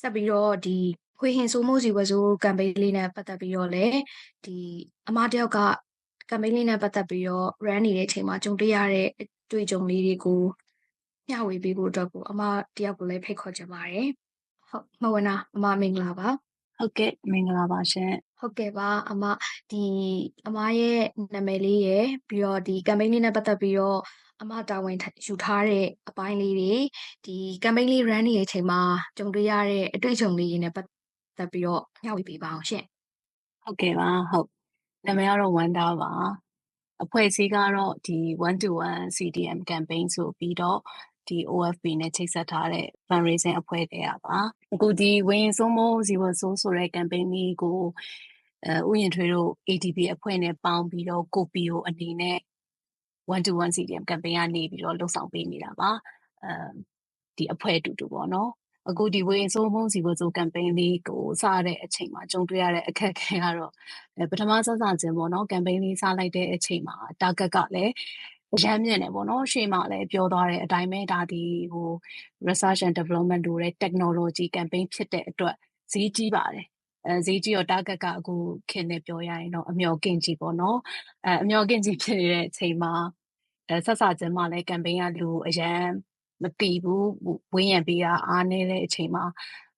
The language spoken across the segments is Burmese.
ဆက်ပြီးတော့ဒီခွေဟင်ဆိုးမိုးစီဝဆိုးကမ်ပိန်းလေးနဲ့ပတ်သက်ပြီးတော့လည်းဒီအမတယောက်ကကမ်ပိန်းလေးနဲ့ပတ်သက်ပြီးတော့ run နေတဲ့အချိန်မှာကြုံတွေ့ရတဲ့အတွေ့အကြုံလေးတွေကိုမျှဝေပေးဖို့အတွက်ကိုအမတယောက်ကိုလည်းဖိတ်ခေါ်ချင်ပါတယ်ဟုတ်မဝနာအမမင်္ဂလာပါ ဟုတ်ကဲ့မင်္ဂလာပါရှင်ဟုတ်ကဲ့ပါအမဒီအမရဲ့နာမည်လေးရယ်ပြီးတော့ဒီ campaign လေးနဲ့ပတ်သက်ပြီးတော့အမတာဝန်ယူထားတဲ့အပိုင်းလေးတွေဒီ campaign လေး run နေတဲ့အချိန်မှာကြုံတွေ့ရတဲ့အတွေ့အကြုံလေးတွေနဲ့ပတ်သက်ပြီးတော့ညှောက်ပေးပါအောင်ရှင့်ဟုတ်ကဲ့ပါဟုတ်နာမည်ကတော့ဝမ်ဒါပါအဖွဲ့အစည်းကတော့ဒီ one to one CDM campaign ဆိုပြီးတော့ ဒီ OFP နဲ့ချိတ်ဆက်ထားတဲ့ fundraising အဖွဲ့တွေရပါအခုဒီဝင်စုံမိုးဇီဝဆိုးဆိုတဲ့ campaign လေးကိုအဲဥယျာဉ်ထွေးတို့ ADB အဖွဲ့နဲ့ပေါင်းပြီးတော့ကိုပီကိုအနေနဲ့ one to one CDM campaign ကနေပြီးတော့လှုပ်ဆောင်ပေးနေတာပါအဲဒီအဖွဲ့အတူတူပေါ့နော်အခုဒီဝေဆိုးမုံစီကိုဆို campaign လေးကိုစတဲ့အချိန်မှာကြုံတွေ့ရတဲ့အခက်အခဲကတော့ပထမစစချင်းပေါ့နော် campaign လေးစလိုက်တဲ့အချိန်မှာ target ကလည်း အရမ်းမြင့်တယ်ပေါ့နော် ရှေ့မှာလည်းပြောသွားတဲ့အတိုင်းပဲ ဒါဒီဟို research and development တို့တဲ့ technology campaign ဖြစ်တဲ့အတွက် ဈေးကြီးပါတယ်အဲဈေးကြီးတော့ target က အခုခင်နေပြောရရင်တော့ အမျော်ကင်ကြီးပေါ့နော်အဲအမျော်ကင်ကြီးဖြစ်နေတဲ့အချိန်မှာအဲဆက်စချင်းမှလည်း campaign က လူအရန်မတီးဘူးဝင်းရံပေးတာ အားနေတဲ့အချိန်မှာ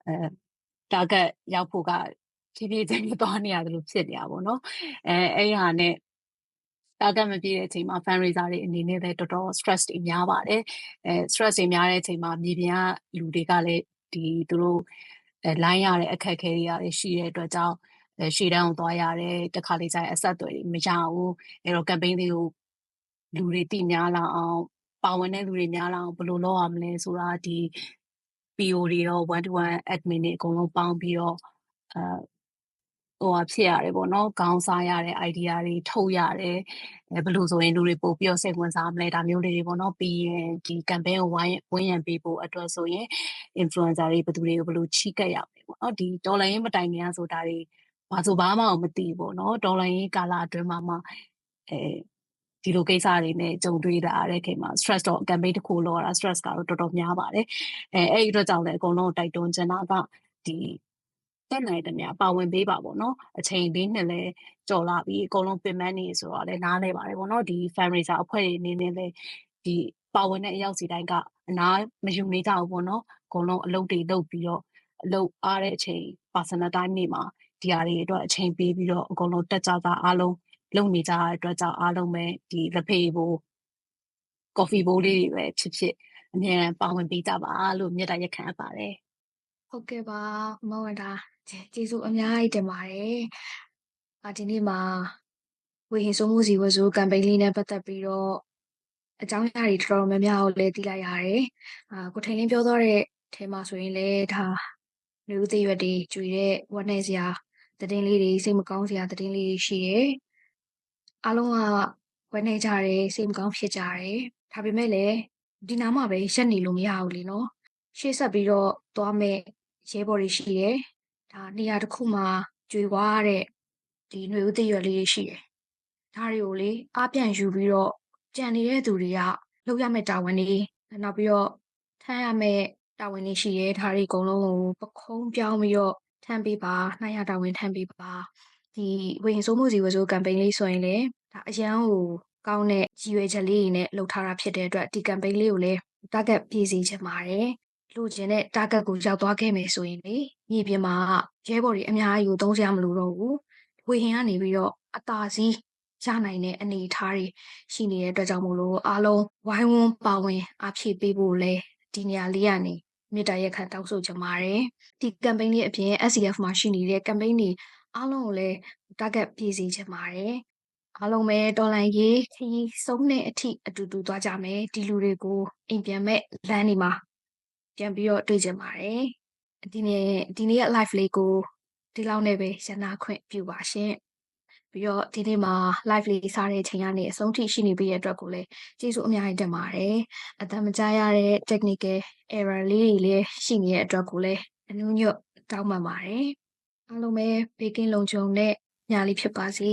အဲ target ရောက်ဖို့က ဖြည်းဖြည်းချင်းသွားနေရတယ်လို့ဖြစ်နေတာပေါ့နော် အဲအဲ့ဟာနဲ့ target မပြည့်တဲ့အချိန်မှာ fundraiser တွေအနေနဲ့လည်းတော်တော် stress တွေများပါတယ်အဲ stress တွေများတဲ့အချိန်မှာမြေပြင်ကလူတွေကလည်းဒီသူတို့အဲ line ရတဲ့အခက်အခဲတွေကလည်းရှိတဲ့အတွက်ကြောင့်အဲရှေ့တန်းကိုသွားရတယ်တခါလေကျရင်အဆက်အသွယ်တွေမရဘူးအဲတော့ campaign လေးကိုလူတွေတည်များလာအောင်ပါဝင်တဲ့လူတွေများလာအောင်ဘယ်လိုလုပ်ရမလဲဆိုတာဒီ PO တွေရော one to one admin တွေအကုန်လုံးပေါင်းပြီးတော့အဲ ဟိုဟာဖြစ်ရတယ်ပေါ့နော်ခေါင်းစားရတဲ့ idea တွေထုတ်ရတယ်အဲဘယ်လိုဆိုရင်လူတွေပို့ပြီးတော့စိတ်ဝင်စားမလဲဒါမျိုးလေးတွေပေါ့နော်ပြီးရင်ဒီ campaign ကိုဝိုင်းဝန်းရံပေးဖို့အတွက်ဆိုရင် influencer တွေဘယ်သူတွေကိုဘယ်လိုချိကက်ရမလဲပေါ့နော်ဒီ dollar ရင်းမတိုင်ခင်ကဆိုဒါတွေဘာဆိုဘာမှမသိဘူးပေါ့နော် dollar ရင်းကာလအတွင်းမှာမှအဲဒီလိုကိစ္စတွေနဲ့ကြုံတွေ့တာတဲ့ခင်မှာ stress တော့ campaign တစ်ခုလောက်ရတာ stress ကတော့တော်တော်များပါတယ်အဲအဲ့ဒီအတွက်ကြောင့်လည်းအကုန်လုံးတိုက်တွန်းချင်တာကဒီ တက်နိုင်တဲ့များပါဝင်ပေးပါပေါ့နော်အချိန်လေးနဲ့လဲကြော်လာပြီးအကုန်လုံးပင်မနေဆိုတော့လည်းနားလဲပါတယ်ပေါ့နော်ဒီ fundraiser အဖွဲ့တွေအနေနဲ့လည်းဒီပါဝင်တဲ့အရောက်စီတိုင်းကအနားမယူနေကြဘူးပေါ့နော်အကုန်လုံးအလုပ်တွေလုပ်ပြီးတော့အလုပ်အားတဲ့အချိန် personal time နေမှာဒီဟာတွေအတွက်အချိန်ပေးပြီးတော့အကုန်လုံးတက်ကြတာအားလုံးလုပ်နေကြတဲ့အတွက်ကြောင့်အားလုံးပဲဒီလက်ဖေးဘိုး coffee ဘိုးလေးတွေပဲဖြစ်ဖြစ်အမြဲပါဝင်ပေးကြပါလို့မြတ်တာရက်ခံအပ်ပါတယ်ဟုတ်ကဲ့ပါမဝနာ ကျေးဇူးအများကြီးတင်ပါတယ်အဒီနေ့မှာဝေဟင်ဆိုးမှုစီဝဆိုး campaign လေးနဲ့ပတ်သက်ပြီးတော့အကြောင်းအရာတွေတော်တော်များများကိုလည်းသိလိုက်ရတယ်အာကိုထိန်လင်းပြောသွားတဲ့ထဲမှာဆိုရင်လည်းဒါမျိုးသေးရွက်တွေကျွေတဲ့ဝက်နေစရာသတင်းလေးတွေစိတ်မကောင်းစရာသတင်းလေးတွေရှိတယ်အားလုံးကဝက်နေကြတယ်စိတ်မကောင်းဖြစ်ကြတယ်ဒါပေမဲ့လည်းဒီနားမှာပဲရက်နေလို့မရဘူးလीနော်ရှေ့ဆက်ပြီးတော့သွားမဲ့ရဲဘော်တွေရှိတယ် ဒါနေရာတစ်ခုမှာကျွေွားတဲ့ဒီຫນွေဦးတရွက်လေးတွေရှိတယ်ဒါတွေကိုလေအားပြန်ယူပြီးတော့ကြံနေတဲ့သူတွေကလုပ်ရမယ့်တာဝန်တွေနောက်ပြီးတော့ထမ်းရမယ့်တာဝန်တွေရှိတယ်ဒါတွေအကုန်လုံးကိုပခုံးပြောင်းပြီးတော့ထမ်းပေးပါနှိုင်းရတာဝန်ထမ်းပေးပါဒီဝေရင်စိုးမှုစီဝဆို campaign လေးဆိုရင်လေဒါအရန်ကိုကောင်းတဲ့ရည်ရွယ်ချက်လေးတွေနဲ့လှုပ်ထားတာဖြစ်တဲ့အတွက်ဒီ campaign လေးကိုလည်း target ပြည့်စည်ချင်ပါတယ် လူကျင်တဲ့ target ကိုရောက်သွားခဲ့မယ်ဆိုရင်လေမြေပြင်မှာရဲဘော်တွေအများကြီးကိုသုံးစရာမလိုတော့ဘူးဝေဟင်ကနေပြီးတော့အသာစီးရနိုင်တဲ့အနေအထားတွေရှိနေတဲ့အတွက်ကြောင့်မို့လို့အားလုံးဝိုင်းဝန်းပါဝင်အားဖြည့်ပေးဖို့လဲဒီနေရာလေးကနေမြေတားရက်ခတ်တောက်ဆိုချင်ပါတယ်ဒီ campaign လေးအပြင် SCF မှာရှိနေတဲ့ campaign တွေအားလုံးကိုလည်း target ပြည့်စည်ချင်ပါတယ်အားလုံးပဲတော်လန်ရေးခရီးဆုံးတဲ့အထိအတူတူသွားကြမယ်ဒီလူတွေကိုအိမ်ပြန်မဲ့လမ်းတွေမှာ ပြန်ပြီးတော့တွေ့ကြပါတယ်ဒီနေ့ဒီနေ့ရဲ့ live လေးကိုဒီလောက်နဲ့ပဲရနာခွင့်ပြုပါရှင်ပြီးတော့ဒီနေ့မှာ live လေးစားတဲ့အချိန်ကနေအဆုံးထိရှိနေပြီးတဲ့အတွက်ကိုလည်းကျေးဇူးအများကြီးတင်ပါတယ်အတမကြားရတဲ့ technical error လေးတွေလည်းရှိနေတဲ့အတွက်ကိုလည်းအနုညွတ်တောင်းပန်ပါတယ်အားလုံးပဲဘေကင်းလုံခြုံတဲ့ညလေးဖြစ်ပါစေ